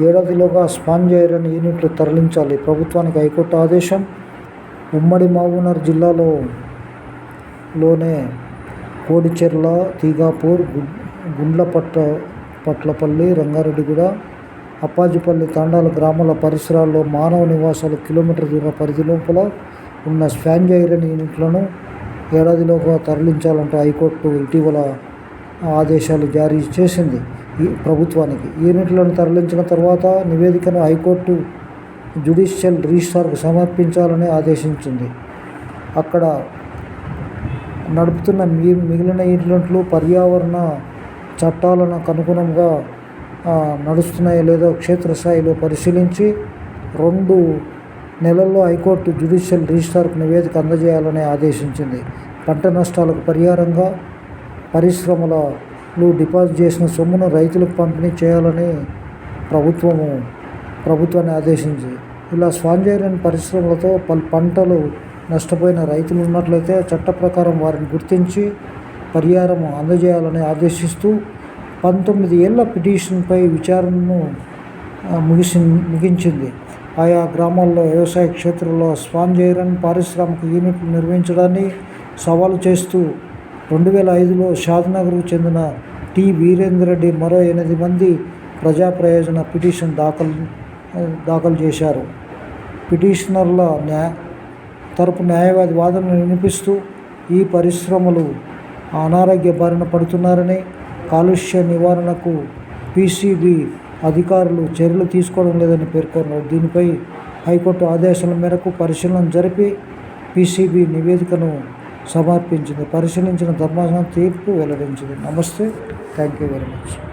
ఏడాదిలోగా sponge యూనిట్లు తరలించాలి. ప్రభుత్వానికి హైకోర్టు ఆదేశం. ఉమ్మడి మహబూబ్నగర్ జిల్లాలో లోనే కోడిచెర్ల తీగాపూర్ గు గుండ్లపట్ట పట్లపల్లి రంగారెడ్డిగూడ అప్పాజిపల్లి తాండాల గ్రామాల పరిసరాల్లో మానవ నివాసాలు కిలోమీటర్ దూర పరిధి లోపల ఉన్న స్పాంజైరన్ యూనిట్లను ఏడాదిలోగా తరలించాలంటూ హైకోర్టు ఇటీవల ఆదేశాలు జారీ చేసింది. ప్రభుత్వానికి. యూనిట్లను తరలించిన తర్వాత నివేదికను హైకోర్టు జ్యుడిషియల్ రిజిస్ట్రార్కు సమర్పించాలని ఆదేశించింది. అక్కడ నడుపుతున్న మీ మిగిలిన యూనిట్లు పర్యావరణ చట్టాలకు అనుగుణంగా నడుస్తున్నాయో లేదో క్షేత్రస్థాయిలో పరిశీలించి రెండు నెలల్లో హైకోర్టు జ్యుడిషియల్ రిజిస్ట్రార్కు నివేదిక అందజేయాలని ఆదేశించింది. పంట నష్టాలకు పరిహారంగా పరిశ్రమల డిపాజిట్ చేసిన సొమ్మును రైతులకు పంపిణీ చేయాలని ప్రభుత్వము ప్రభుత్వాన్ని ఆదేశించింది. ఇలా స్వాంజైరన్ పరిశ్రమలతో పలు పంటలు నష్టపోయిన రైతులు ఉన్నట్లయితే చట్ట ప్రకారం వారిని గుర్తించి పరిహారం అందజేయాలని ఆదేశిస్తూ పంతొమ్మిది ఏళ్ళ పిటిషన్పై విచారణను ముగిసి ముగించింది. ఆయా గ్రామాల్లో వ్యవసాయ క్షేత్రంలో స్పాంజ్ పారిశ్రామిక యూనిట్లు నిర్వహించడాన్ని సవాలు చేస్తూ రెండు వేల ఐదులో షాద్నగర్కు చెందిన టి వీరేంద్ర రెడ్డి మరో ఎనిమిది మంది ప్రజా ప్రయోజన పిటిషన్ దాఖలు దాఖలు చేశారు. పిటిషనర్ల న్యా తరపు న్యాయవాది వాదనలు వినిపిస్తూ ఈ పరిశ్రమలు అనారోగ్య బారిన పడుతున్నారని కాలుష్య నివారణకు పీసీబీ అధికారులు చర్యలు తీసుకోవడం లేదని పేర్కొన్నారు. దీనిపై హైకోర్టు ఆదేశాల మేరకు పరిశీలన జరిపి పీసీబీ నివేదికను సమర్పించింది పరిశీలించిన ధర్మాసనం తీర్పు వెల్లడించింది. నమస్తే. Thank you very much